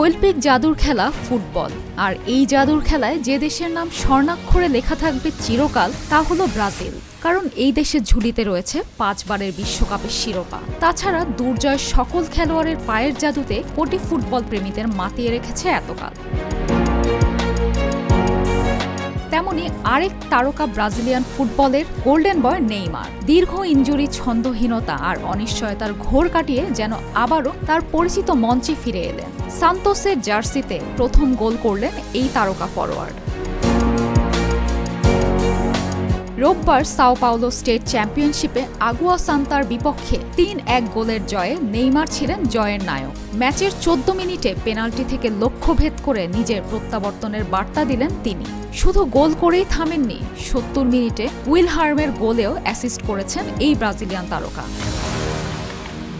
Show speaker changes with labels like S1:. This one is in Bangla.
S1: শৈল্পিক জাদুর খেলা ফুটবল। আর এই জাদুর খেলায় যে দেশের নাম স্বর্ণাক্ষরে লেখা থাকবে চিরকাল, তা হলো ব্রাজিল। কারণ এই দেশের ঝুলিতে রয়েছে পাঁচবারের বিশ্বকাপের শিরোপা। তাছাড়া দুর্জয় সকল খেলোয়াড়ের পায়ের জাদুতে কোটি ফুটবল প্রেমীদের মাতিয়ে রেখেছে এতকাল। তেমনি আরেক তারকা ব্রাজিলিয়ান ফুটবলের গোল্ডেন বয় নেইমার। দীর্ঘ ইঞ্জুরি, ছন্দহীনতা আর অনিশ্চয়তার ঘোর কাটিয়ে যেন আবারও তার পরিচিত মঞ্চে ফিরে এলেন। সান্তোসের জার্সিতে প্রথম গোল করলেন এই তারকা ফরোয়ার্ড। রোববার সাও পাওলো স্টেট চ্যাম্পিয়নশিপে আগুয়া সান্তার বিপক্ষে তিন এক গোলের জয়ে নেইমার ছিলেন জয়ের নায়ক। ম্যাচের চোদ্দ মিনিটে পেনাল্টি থেকে লক্ষ্যভেদ করে নিজের প্রত্যাবর্তনের বার্তা দিলেন তিনি। শুধু গোল করেই থামেননি, সত্তর মিনিটে উইল হার্মের গোলেও অ্যাসিস্ট করেছেন এই ব্রাজিলিয়ান তারকা।